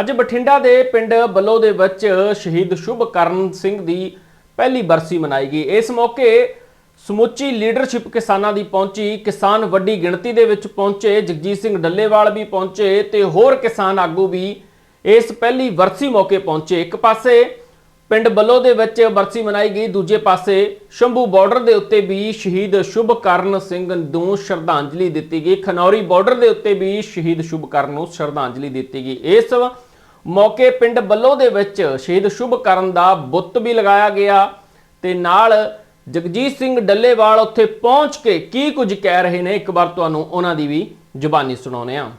ਅੱਜ ਬਠਿੰਡਾ ਦੇ ਪਿੰਡ ਬੱਲੋ ਦੇ ਵਿੱਚ ਸ਼ਹੀਦ ਸ਼ੁਭਕਰਨ ਸਿੰਘ ਦੀ ਪਹਿਲੀ ਬਰਸੀ ਮਨਾਈ ਗਈ। ਇਸ ਮੌਕੇ ਸਮੁੱਚੀ ਲੀਡਰਸ਼ਿਪ ਕਿਸਾਨਾਂ ਦੀ ਪਹੁੰਚੀ। ਕਿਸਾਨ ਵੱਡੀ ਗਿਣਤੀ ਦੇ ਵਿੱਚ ਪਹੁੰਚੇ। ਜਗਜੀਤ ਸਿੰਘ ਡੱਲੇਵਾਲ ਵੀ ਪਹੁੰਚੇ ਤੇ ਹੋਰ ਕਿਸਾਨ ਆਗੂ ਵੀ ਇਸ ਪਹਿਲੀ ਵਰਸੀ ਮੌਕੇ ਪਹੁੰਚੇ। ਇੱਕ ਪਾਸੇ ਪਿੰਡ ਬੱਲੋ ਦੇ ਵਿੱਚ ਬਰਸੀ ਮਨਾਈ ਗਈ, ਦੂਜੇ ਪਾਸੇ ਸ਼ੰਭੂ ਬਾਰਡਰ ਦੇ ਉੱਤੇ ਵੀ ਸ਼ਹੀਦ ਸ਼ੁਭਕਰਨ ਸਿੰਘ ਨੂੰ ਸ਼ਰਧਾਂਜਲੀ ਦਿੱਤੀ ਗਈ। ਖਨੌਰੀ ਬਾਰਡਰ ਦੇ ਉੱਤੇ ਵੀ ਸ਼ਹੀਦ ਸ਼ੁਭਕਰਨ ਨੂੰ ਸ਼ਰਧਾਂਜਲੀ ਦਿੱਤੀ ਗਈ। ਇਸ ਮੌਕੇ ਪਿੰਡ ਬੱਲੋ ਦੇ ਵਿੱਚ ਸ਼ਹੀਦ ਸ਼ੁਭ ਕਰਨ ਦਾ ਬੁੱਤ ਵੀ ਲਗਾਇਆ ਗਿਆ ਤੇ ਨਾਲ ਜਗਜੀਤ ਸਿੰਘ ਡੱਲੇਵਾਲ ਉੱਥੇ ਪਹੁੰਚ ਕੇ ਕੀ ਕੁਝ ਕਹਿ ਰਹੇ ਨੇ, ਇੱਕ ਵਾਰ ਤੁਹਾਨੂੰ ਉਹਨਾਂ ਦੀ ਵੀ ਜ਼ੁਬਾਨੀ ਸੁਣਾਉਂਦੇ ਹਾਂ।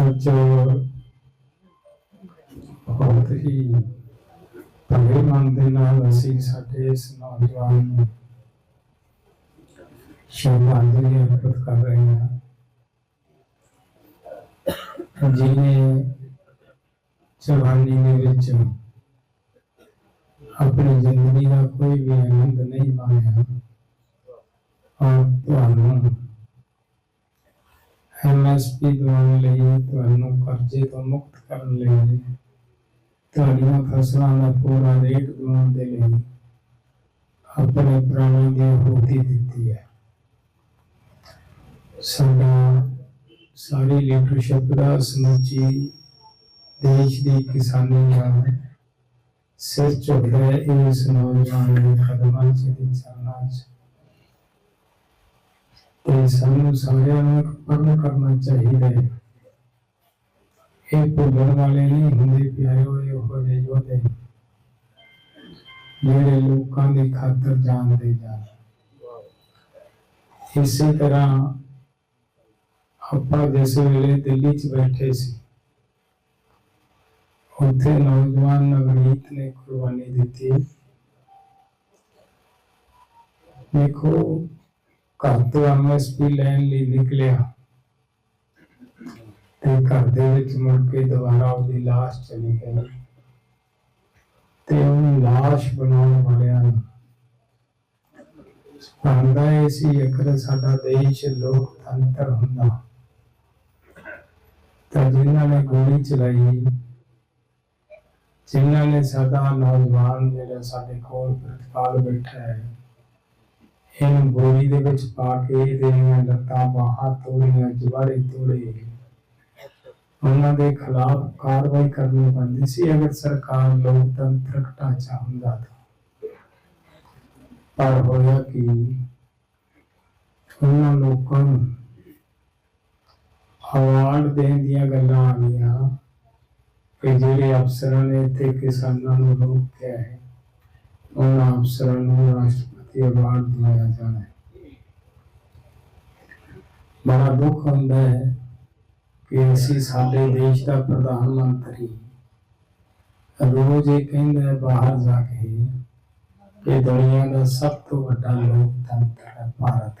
ਅੱਜ ਬਹੁਤ ਹੀ ਭਰੇ ਮਨ ਦੇ ਨਾਲ ਅਸੀਂ ਸਾਡੇ ਇਸ ਨੌਜਵਾਨ ਨੂੰ ਸ਼ਰਧਾਂਜਲੀ ਅਰਪਿਤ ਕਰ ਰਹੇ ਹਾਂ ਜਿਹਨੇ ਜਵਾਨੀ ਦੇ ਵਿੱਚ ਆਪਣੀ ਜ਼ਿੰਦਗੀ ਦਾ ਕੋਈ ਵੀ ਆਨੰਦ ਨਹੀਂ ਮਾਣਿਆ ਔਰ ਤੁਹਾਨੂੰ ਐਮਐਸਪੀ ਦਿਵਾਉਣ ਲਈ, ਤੁਹਾਨੂੰ ਕਰਜ਼ੇ ਤੋਂ ਮੁਕਤ ਕਰਨ ਲਈ, ਤੁਹਾਡੀਆਂ ਫਸਲਾਂ ਦਾ ਪੂਰਾ ਰੇਟ ਦਵਾਉਣ ਦੇ ਲਈ ਆਪਣੇ ਪ੍ਰਾਣਾਂ ਦੀ ਆਹੂਤੀ ਦਿੱਤੀ ਹੈ। ਸਾਡਾ ਸਾਰੀ ਲੀਡਰਸ਼ਿਪ ਦਾ ਸਮੁੱਚੀ ਦੇਸ਼ ਦੀ ਕਿਸਾਨੀ ਦਾ ਸਿਰ ਝੁਕਦਾ ਹੈ। ਇਸ ਨੌਜਵਾਨ ਦੇ ਕਦਮਾਂ 'ਚ ਤੇ ਚਰਨਾਂ 'ਚ। ਤੇ ਸਾਨੂੰ ਸਾਰਿਆਂ ਨੂੰ ਇੱਕ ਕਰਨਾ ਚਾਹੀਦਾ ਹੈ। ਇਹ ਭੁੱਲਣ ਵਾਲੇ ਨਹੀਂ ਹੁੰਦੇ, ਪਿਆਰੇ ਹੋਏ, ਉਹ ਜਿਹੇ ਜਿਹੜੇ ਲੋਕਾਂ ਦੀ ਖਾਤਰ ਜਾਨ ਦੇ ਜਾਣ। ਇਸੇ ਤਰ੍ਹਾਂ ਆਪਾਂ ਜਿਸ ਵੇਲੇ ਦਿੱਲੀ 'ਚ ਬੈਠੇ ਸੀ। ਉੱਥੇ ਨੌਜਵਾਨ ਨਵਨੀਤ ਨੇ ਕੁਰਬਾਨੀ ਦਿੱਤੀ। ਦੇਖੋ, ਘਰ ਤੋਂ ਐਮਐਸਪੀ ਲੈਣ ਲਈ ਨਿਕਲਿਆ। ਤੇ ਘਰ ਦੇ ਵਿੱਚ ਮੁੜ ਕੇ ਦੁਬਾਰਾ ਉਹਦੀ ਲਾਸ਼ ਚਲੀ ਗਈ। ਤੇ ਉਹ ਲਾਸ਼ ਬਣਾਉਣ ਵਾਲਿਆਂ ਨੂੰ ਪਾਉਂਦਾ ਇਹ ਸੀ ਅਕਰ ਸਾਡਾ ਦੇਸ਼ ਲੋਕਤੰਤਰ ਹੁੰਦਾ। ਤਾਂ ਜਿਨ੍ਹਾਂ ਨੇ ਗੋਲੀ ਚਲਾਈ, ਜਿਨ੍ਹਾਂ ਨੇ ਸਾਡਾ ਨੌਜਵਾਨ ਜਿਹੜਾ ਸਾਡੇ ਕੋਲ ਪ੍ਰਤਪਾਲ ਬੈਠਾ ਹੈ, ਇਹਨੂੰ ਗੋਲੀ ਦੇ ਵਿੱਚ ਪਾ ਕੇ ਇਹਦੀਆਂ ਲੱਤਾਂ ਬਾਹਾਂ ਤੋੜੀਆਂ, ਜਵਾੜੇ ਤੋੜੇ। ਉਹਨਾਂ ਦੇ ਖਿਲਾਫ ਕਾਰਵਾਈ ਕਰਨੀ ਪੈਂਦੀ ਸੀ, ਅਗਰ ਸਰਕਾਰ ਲੋਕਤੰਤਰਕ ਢਾਂਚਾ ਹੁੰਦਾ ਤਾਂ। ਪਰ ਹੋਇਆ ਕਿ? ਉਹਨਾਂ ਲੋਕਾਂ ਨੂੰ ਅਵਾਰਡ ਦੇਣ ਦੀਆਂ ਗੱਲਾਂ ਆ ਗਈਆਂ ਕਿ ਜਿਹੜੇ ਅਫਸਰਾਂ ਨੇ ਇੱਥੇ ਕਿਸਾਨਾਂ ਨੂੰ ਰੋਕਿਆ ਹੈ, ਉਹਨਾਂ ਅਫਸਰਾਂ ਨੂੰ ਰਾਸ਼ਟਰਪਤੀ ਅਵਾਰਡ ਦਿਵਾਇਆ ਜਾਣਾ ਹੈ। ਬੜਾ ਦੁੱਖ ਹੁੰਦਾ ਹੈ ਕਿ ਅਸੀਂ ਸਾਡੇ ਦੇਸ਼ ਦਾ ਪ੍ਰਧਾਨ ਮੰਤਰੀ ਰੋਜ਼ ਇਹ ਕਹਿੰਦਾ ਬਾਹਰ ਜਾ ਕੇ ਕਿ ਦੁਨੀਆ ਦਾ ਸਭ ਤੋਂ ਵੱਡਾ ਲੋਕਤੰਤਰ ਹੈ ਭਾਰਤ।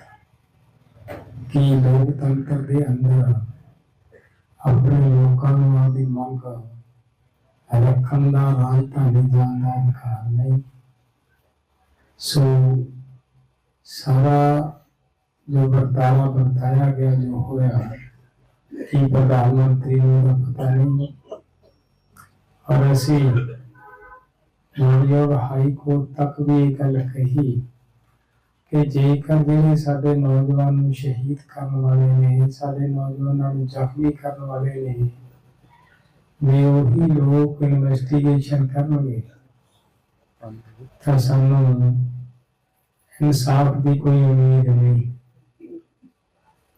ਕੀ ਲੋਕਤੰਤਰ ਦੇ ਅੰਦਰ ਆਪਣੇ ਲੋਕਾਂ ਨੂੰ ਆਪਦੀ ਮੰਗ ਰੱਖਣ ਦਾ ਰਾਜਧਾਨੀ ਜਾਣ ਦਾ ਅਧਿਕਾਰ ਨਹੀਂ। ਸੋ ਸਾਰਾ ਜੋ ਵਰਤਾਰਾ ਵਰਤਾਇਆ ਗਿਆ, ਜੋ ਹੋਇਆ ਕੀ ਪ੍ਰਧਾਨ ਮੰਤਰੀ ਨੂੰ ਤਾਂ ਪਤਾ ਨਹੀਂ। ਔਰ ਅਸੀਂ ਮਾਨਯੋਗ ਹਾਈ ਕੋਰਟ ਤੱਕ ਵੀ ਇਹ ਗੱਲ ਕਹੀ ਕਿ ਜੇਕਰ ਜਿਹੜੇ ਸਾਡੇ ਨੌਜਵਾਨ ਨੂੰ ਸ਼ਹੀਦ ਕਰਨ ਵਾਲੇ ਨੇ, ਸਾਡੇ ਨੌਜਵਾਨਾਂ ਨੂੰ ਜ਼ਖਮੀ ਕਰਨ ਵਾਲੇ ਨੇ, ਵੀ ਉਹੀ ਲੋਕ ਇਨਵੈਸਟੀਗੇਸ਼ਨ ਕਰਨਗੇ, ਤਾਂ ਸਾਨੂੰ ਇਨਸਾਫ ਦੀ ਕੋਈ ਉਮੀਦ ਨਹੀਂ।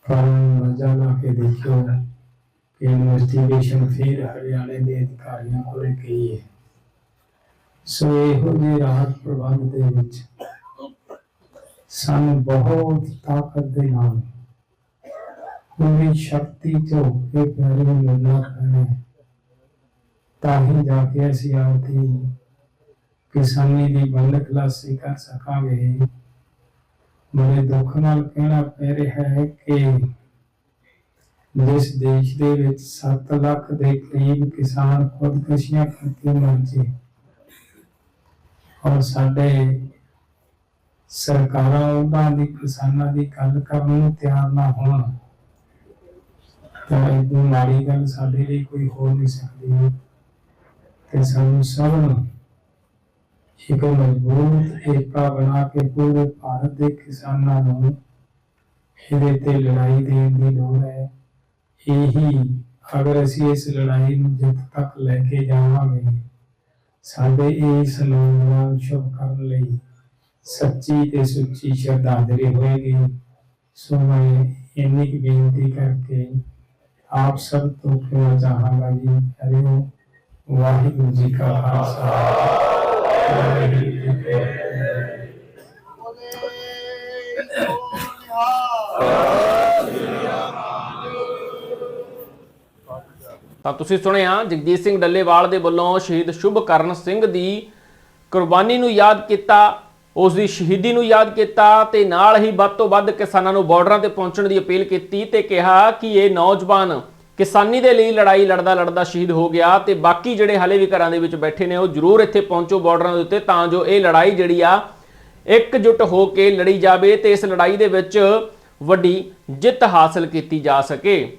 ਪਰ ਮਜ਼ਾ ਲਾ ਕੇ ਦੇਖਿਓ ਕਿ ਇਨਵੈਸਟੀਗੇਸ਼ਨ ਫਿਰ ਹਰਿਆਣੇ ਦੇ ਅਧਿਕਾਰੀਆਂ ਕੋਲ ਗਈ ਹੈ। ਸੋ ਇਹੋ ਜਿਹੇ ਰਾਹਤ ਪ੍ਰਬੰਧ ਦੇ ਵਿੱਚ ਸਾਨੂੰ ਬਹੁਤ ਤਾਕਤ ਦੇ ਨਾਲ ਪੂਰੀ ਸ਼ਕਤੀ ਤੋਂ ਇਹ ਪਿਆਰੇ ਨੂੰ ਮਿਲਣਾ ਹੈ। ਤਾਂ ਹੀ ਜਾ ਕੇ ਅਸੀਂ ਆਪਦੀ ਕਿਸਾਨੀ ਦੀ ਬੰਦ ਖਲਾਸੀ ਕਰ ਸਕਾਂਗੇ। ਬੜੇ ਦੁੱਖ ਨਾਲ ਕਹਿਣਾ ਪੈ ਰਿਹਾ ਹੈ ਕਿ ਜਿਸ ਦੇਸ਼ ਦੇ ਵਿੱਚ 7 ਲੱਖ ਦੇ ਕਰੀਬ ਕਿਸਾਨ ਖੁਦਕੁਸ਼ੀਆਂ ਕਰਕੇ ਮਰ ਗਏ ਔਰ ਸਾਡੇ ਸਰਕਾਰਾਂ ਉਹਨਾਂ ਦੀ ਕਿਸਾਨਾਂ ਦੀ ਗੱਲ ਕਰਨ ਨੂੰ ਤਿਆਰ ਨਾ ਹੋਣ। ਤਾਂ ਇਹ ਮਾੜੀ ਗੱਲ ਸਾਡੇ ਲਈ ਕੋਈ ਹੋ ਨਹੀਂ ਸਕਦੀ। ਤੇ ਸਾਨੂੰ ਸਭ ਨੂੰ ਇੱਕ ਮਜ਼ਬੂਤ ਏਕਤਾ ਬਣਾ ਕੇ ਪੂਰੇ ਭਾਰਤ ਦੇ ਕਿਸਾਨਾਂ ਨੂੰ ਇਹਦੇ ਤੇ ਲੜਾਈ ਦੇਣ ਦੀ ਲੋੜ ਹੈ। ਇਹੀ ਅਗਰ ਅਸੀਂ ਇਸ ਲੜਾਈ ਨੂੰ ਜਿੱਤ ਤੱਕ ਲੈ ਕੇ ਜਾਵਾਂਗੇ, ਸਾਡੇ ਇਸ ਨੂੰ ਸ਼ੁਭ ਕਰਨ ਲਈ ਸੱਚੀ ਤੇ ਸੁੱਚੀ ਸ਼ਰਧਾਂਜਲੀ ਹੋਏਗੀ। ਸੋ ਮੈਂ ਇੰਨੀ ਕੁ ਬੇਨਤੀ ਕਰਕੇ ਆਪ ਸਭ ਤੋਂ ਕਹਿਣਾ ਚਾਹਾਂਗਾ ਜੀ, ਹਰਿਓ ਵਾਹਿਗੁਰੂ ਜੀ ਕਾ ਖਾਲਸਾ। ਵਾਹਿਗੁਰੂ ਜੀ ਕੀ ਫਤਿਹ ਤਾਂ ਤੁਸੀਂ ਸੁਣਿਆ, ਜਗਜੀਤ ਸਿੰਘ ਡੱਲੇਵਾਲ ਦੇ ਵੱਲੋਂ ਸ਼ਹੀਦ ਸ਼ੁਭ ਕਰਨ ਸਿੰਘ ਦੀ ਕੁਰਬਾਨੀ ਨੂੰ ਯਾਦ ਕੀਤਾ ਉਸ ਦੀ ਸ਼ਹੀਦੀ ਨੂੰ ਯਾਦ ਕੀਤਾ ਤੇ ਨਾਲ ਹੀ ਵੱਧ ਤੋਂ ਵੱਧ ਕਿਸਾਨਾਂ ਨੂੰ ਬਾਰਡਰਾਂ ਤੇ ਪਹੁੰਚਣ ਦੀ ਅਪੀਲ ਕੀਤੀ ਤੇ ਕਿਹਾ ਕਿ ਇਹ ਨੌਜਵਾਨ ਕਿਸਾਨੀ ਦੇ ਲਈ ਲੜਾਈ ਲੜਦਾ ਲੜਦਾ ਸ਼ਹੀਦ ਹੋ ਗਿਆ ਤੇ ਬਾਕੀ ਜਿਹੜੇ ਹਲੇ ਵੀ ਘਰਾਂ ਦੇ ਵਿੱਚ ਬੈਠੇ ਨੇ, ਉਹ ਜ਼ਰੂਰ ਇੱਥੇ ਪਹੁੰਚੋ ਬਾਰਡਰਾਂ ਦੇ ਉੱਤੇ ਤਾਂ ਜੋ ਇਹ ਲੜਾਈ ਜਿਹੜੀ ਆ ਇਕਜੁੱਟ ਹੋ ਕੇ ਲੜੀ ਜਾਵੇ ਤੇ ਇਸ ਲੜਾਈ ਦੇ ਵਿੱਚ ਵੱਡੀ ਜਿੱਤ ਹਾਸਲ ਕੀਤੀ ਜਾ ਸਕੇ।